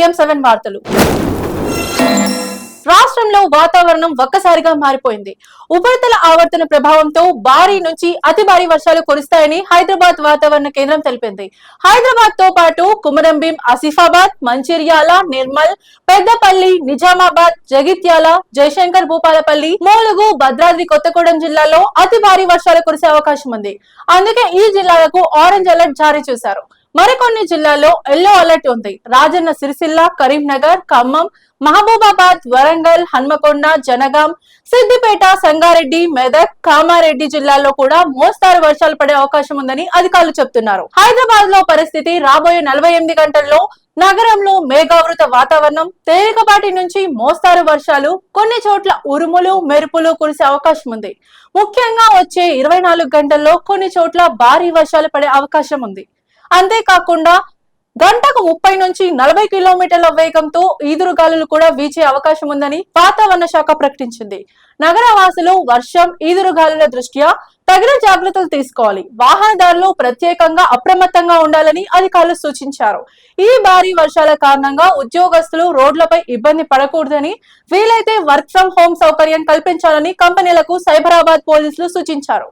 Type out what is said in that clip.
TM seven వార్తలు. రాష్ట్రంలో వాతావరణం ఒక్కసారిగా మారిపోయింది. ఉపరితల ఆవర్తన ప్రభావంతో భారీ నుంచి అతి భారీ వర్షాలు కురుస్తాయని హైదరాబాద్ వాతావరణ కేంద్రం తెలిపింది. హైదరాబాద్తో పాటు కుమరంభీం ఆసిఫాబాద్ మంచిర్యాల నిర్మల్ పెద్దపల్లి నిజామాబాద్ జగిత్యాల జయశంకర్ భూపాలపల్లి మూలుగు భద్రాద్రి కొత్తగూడెం జిల్లాలో అతి భారీ వర్షాలు కురిసే అవకాశం ఉంది. అందుకే ఈ జిల్లాలకు ఆరెంజ్ అలర్ట్ జారీ చేశారు. మరికొన్ని జిల్లాల్లో ఎల్లో అలర్ట్ ఉంది. రాజన్న సిరిసిల్ల కరీంనగర్ ఖమ్మం మహబూబాబాద్ వరంగల్ హన్మకొండ జనగాం సిద్దిపేట సంగారెడ్డి మెదక్ కామారెడ్డి జిల్లాల్లో కూడా మోస్తారు వర్షాలు పడే అవకాశం ఉందని అధికారులు చెబుతున్నారు హైదరాబాద్లో పరిస్థితి రాబోయే నలభై ఎనిమిది గంటల్లో నగరంలో మేఘావృత వాతావరణం తేలికపాటి నుంచి మోస్తారు వర్షాలు కొన్ని చోట్ల ఉరుములు మెరుపులు కురిసే అవకాశం ఉంది. ముఖ్యంగా వచ్చే ఇరవై నాలుగు గంటల్లో కొన్ని చోట్ల భారీ వర్షాలు పడే అవకాశం ఉంది. అంతేకాకుండా గంటకు ముప్పై నుంచి నలభై కిలోమీటర్ల వేగంతో ఈదురుగాలులు కూడా వీచే అవకాశం ఉందని వాతావరణ శాఖ ప్రకటించింది. నగర వాసులు వర్షం ఈదురుగాలుల దృష్ట్యా తగిన జాగ్రత్తలు తీసుకోవాలి. వాహనదారులు ప్రత్యేకంగా అప్రమత్తంగా ఉండాలని అధికారులు సూచించారు. ఈ భారీ వర్షాల కారణంగా ఉద్యోగస్తులు రోడ్లపై ఇబ్బంది పడకూడదని వీలైతే వర్క్ ఫ్రం హోం సౌకర్యం కల్పించాలని కంపెనీలకు సైబరాబాద్ పోలీసులు సూచించారు.